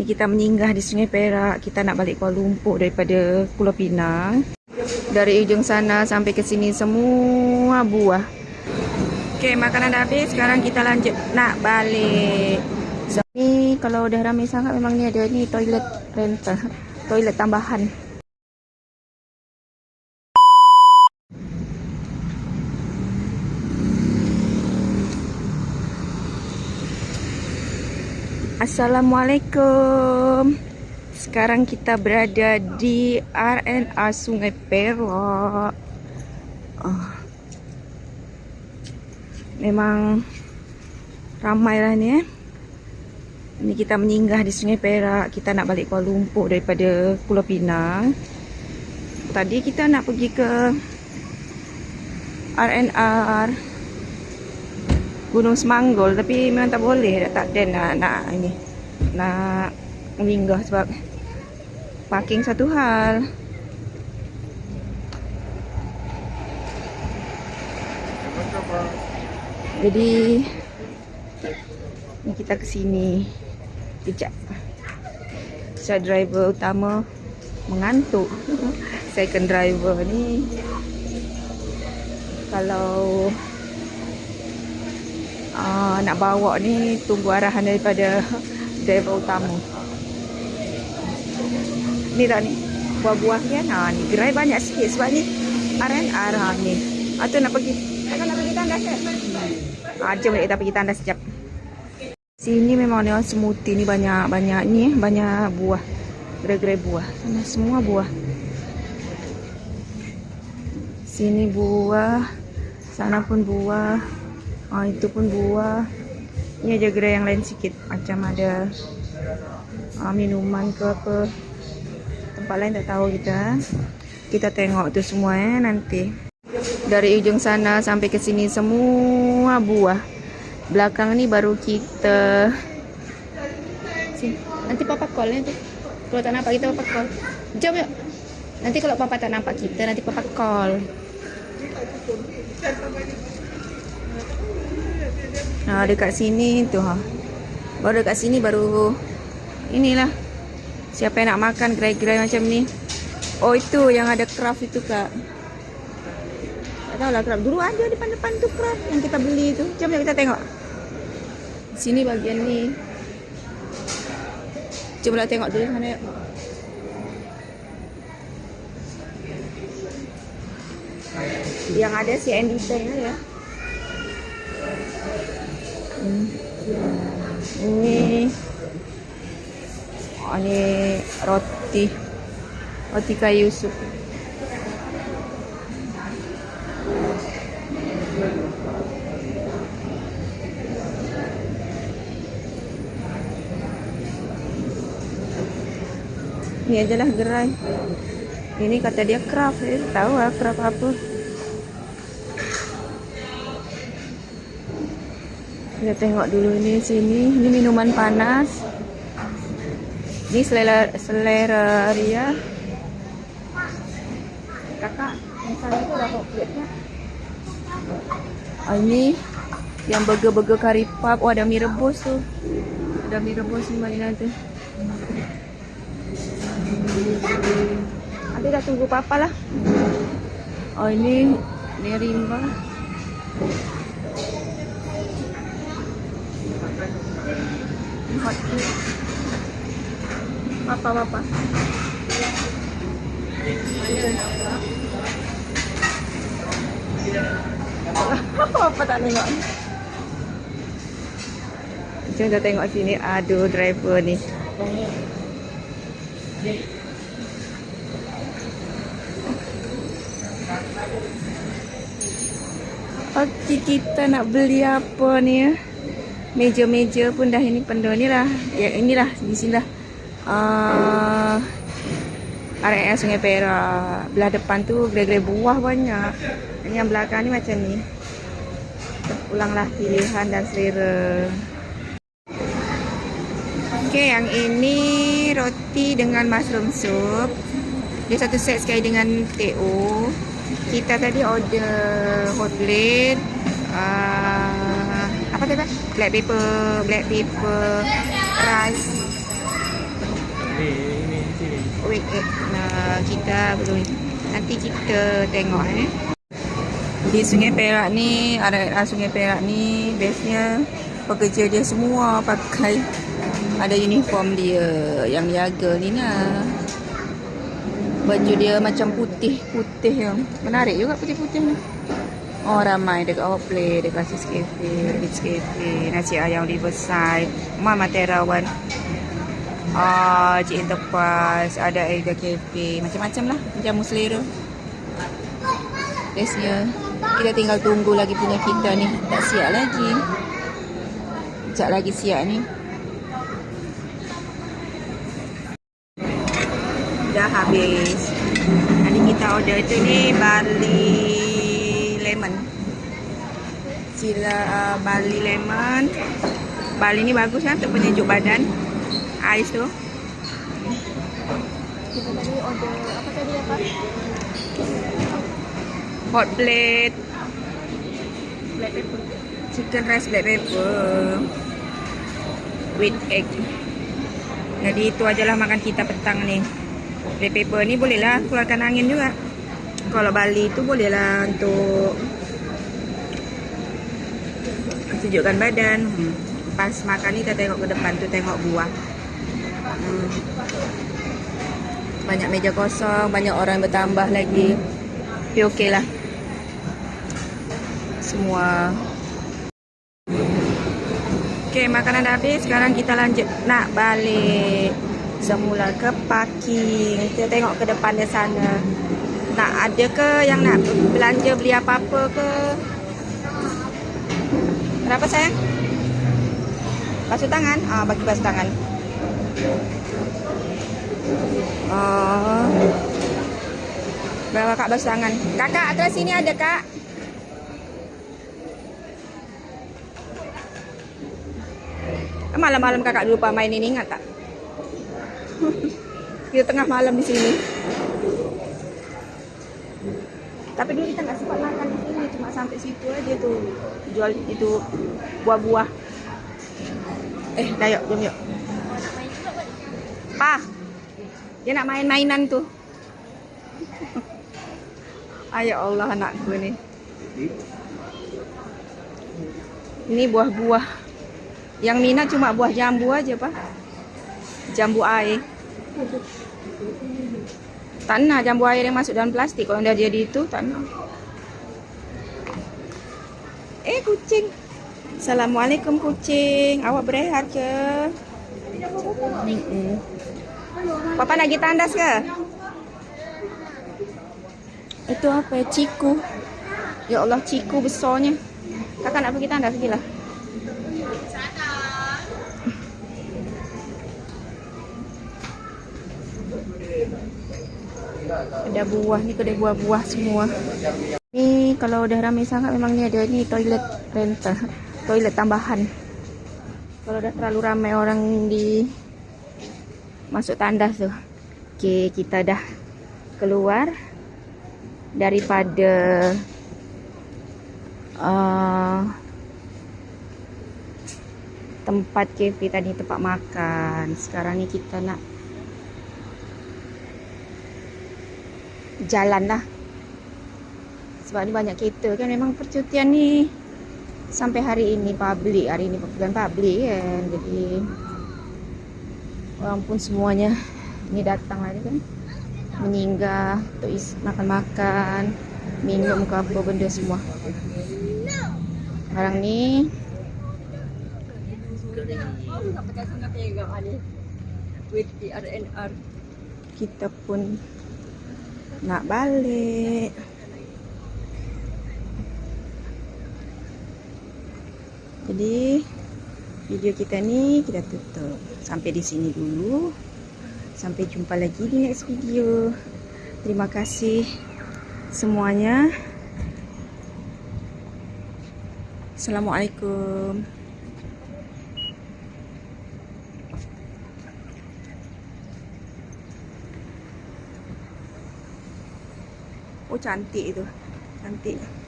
Ini kita menyinggah di Sungai Perak. Kita nak balik Kuala Lumpur daripada Pulau Pinang. Dari ujung sana sampai ke sini semua buah. Okey, makanan dah habis. Sekarang kita lanjut nak balik. So, ni kalau dah ramai sangat memang ni ada ni toilet rental. Toilet tambahan. Assalamualaikum. Sekarang kita berada di RNR Sungai Perak. Oh. Memang ramai lah ni eh. Ini kita menyinggah di Sungai Perak. Kita nak balik Kuala Lumpur daripada Pulau Pinang. Tadi kita nak pergi ke RNR Gunung Semanggol tapi memang tak boleh dah tak ada nak nak ini nak menginggah sebab parking satu hal. Jadi ni kita ke sini. Kejap. Saya driver utama mengantuk. Second driver ni kalau uh, nak bawa ni tunggu arahan daripada driver utama. Ni tak ni? Buah-buah kan? Ha, ni gerai banyak sikit sebab ni RNR ha, ni. Atau nak pergi Atau nak pergi tandas kan? Ha, jom kita pergi tandas sekejap. Sini memang ni smoothie ni banyak banyak ni banyak buah. Gerai-gerai buah. Sana semua buah. Sini buah. Sana pun buah. Ah itu pun buah. Ni aja gerai yang lain sikit. Macam ada ah, minuman ke apa. Tempat lain tak tahu kita. Kita tengok tu semua eh nanti. Dari ujung sana sampai ke sini semua buah. Belakang ni baru kita Sini. Nanti papa call nanti. Kalau tak nampak kita papa call. Jom yuk. Nanti kalau papa tak nampak kita nanti papa call. Ha, dekat sini tu ha. Baru dekat sini baru inilah. Siapa yang nak makan gerai-gerai macam ni. Oh itu yang ada craft itu kak. Tak tahu lah craft. Dulu ada depan-depan tu craft yang kita beli tu. Jom kita tengok. Sini bagian ni. Jom lah tengok dulu yuk. Yang ada si Andy Tang ya. Ini oh, ini roti roti kayu sup. Ini adalah gerai. Ini kata dia craft, eh. tahu lah craft apa. Kita tengok dulu ni sini. Ini minuman panas. Ini selera selera Ria. Kakak, misalnya tu dah kok plate Ah, ini yang burger-burger kari pap. Oh, ada mie rebus tu. Ada mie rebus ni mana tu. Nanti dah tunggu papa lah. Oh, ini ni rimba. Hot cake. Apa apa? apa tak tengok? Jom kita tengok sini. Aduh, driver ni. Okey, kita nak beli apa ni ya? Meja-meja pun dah ini penuh ni lah. Ya inilah di sini lah. Uh, RS Sungai Perak. Belah depan tu gerai-gerai buah banyak. Yang belakang ni macam ni. Ulanglah pilihan dan selera. Ok yang ini roti dengan mushroom soup. Dia satu set sekali dengan TO kita tadi order hot plate. Uh, apa tu black pepper black pepper rice Ni, ni, sini. Wait, eh. Nah, kita belum. Nanti kita tengok eh. Di Sungai Perak ni, area Sungai Perak ni bestnya pekerja dia semua pakai ada uniform dia yang niaga ni nah. Baju dia macam putih-putih yang menarik juga putih-putih ni. Oh ramai dekat Outplay, dekat Sis Cafe, Ritz Cafe, Nasi Ayam Riverside, Mama Terawan. Ah, Cik Enterprise, ada Aida Cafe, macam-macam lah. Jamu selera. Bestnya. Kita tinggal tunggu lagi punya kita ni. Tak siap lagi. Sekejap lagi siap ni. Dah habis. Nanti kita order tu ni lemon. Sila uh, barley lemon. Barley ni bagus kan untuk penyejuk badan. Ais tu. Kita tadi order apa tadi apa? Hot plate. Black pepper. Chicken rice black pepper. With egg. Jadi itu ajalah makan kita petang ni. Black pepper ni bolehlah keluarkan angin juga. Kalau Bali tu bolehlah untuk sejukkan badan. Hmm. Pas makan ni kita tengok ke depan tu tengok buah. Hmm. Banyak meja kosong, banyak orang bertambah lagi. Tapi okey lah. Semua. Okey, makanan dah habis. Sekarang kita lanjut nak balik semula ke parking. Kita tengok ke depan di sana. Nak ada ke yang nak belanja beli apa-apa ke? Berapa sayang? Basuh tangan? Ah, bagi basuh tangan. Oh. Bawa kak basuh tangan. Kakak, atas sini ada kak. Malam-malam kakak lupa main ini ingat tak? Kita tengah malam di sini. Situ aja tuh jual itu buah-buah. Eh, dah jom yuk. Pa, dia nak main mainan tuh. Ayo Allah anakku ni. Ini buah-buah. Yang Mina cuma buah jambu aja, Pak. Jambu air. Tanah jambu air yang masuk dalam plastik. Kalau dah jadi itu, tanah. Eh, kucing. Assalamualaikum kucing. Awak berehat ke? Mm-mm. Papa pergi tandas ke? Itu apa ya? Ciku. Ya Allah, ciku besarnya. Kakak nak pergi tandas lagi lah. Ada buah ni kedai buah-buah semua. Kalau dah ramai sangat memang ni ada ni toilet rental. Toilet tambahan. Kalau dah terlalu ramai orang di masuk tandas tu. Okey, kita dah keluar daripada uh, tempat kafe tadi tempat makan. Sekarang ni kita nak jalan lah. Sebab ni banyak kereta kan memang percutian ni sampai hari ini public. Hari ini bulan public kan. Jadi orang pun semuanya ni datang lah kan. Menyinggah untuk makan-makan, minum ke apa benda semua. Sekarang ni kita pun nak balik. Jadi video kita ni kita tutup sampai di sini dulu. Sampai jumpa lagi di next video. Terima kasih semuanya. Assalamualaikum. Oh cantik itu. Cantik.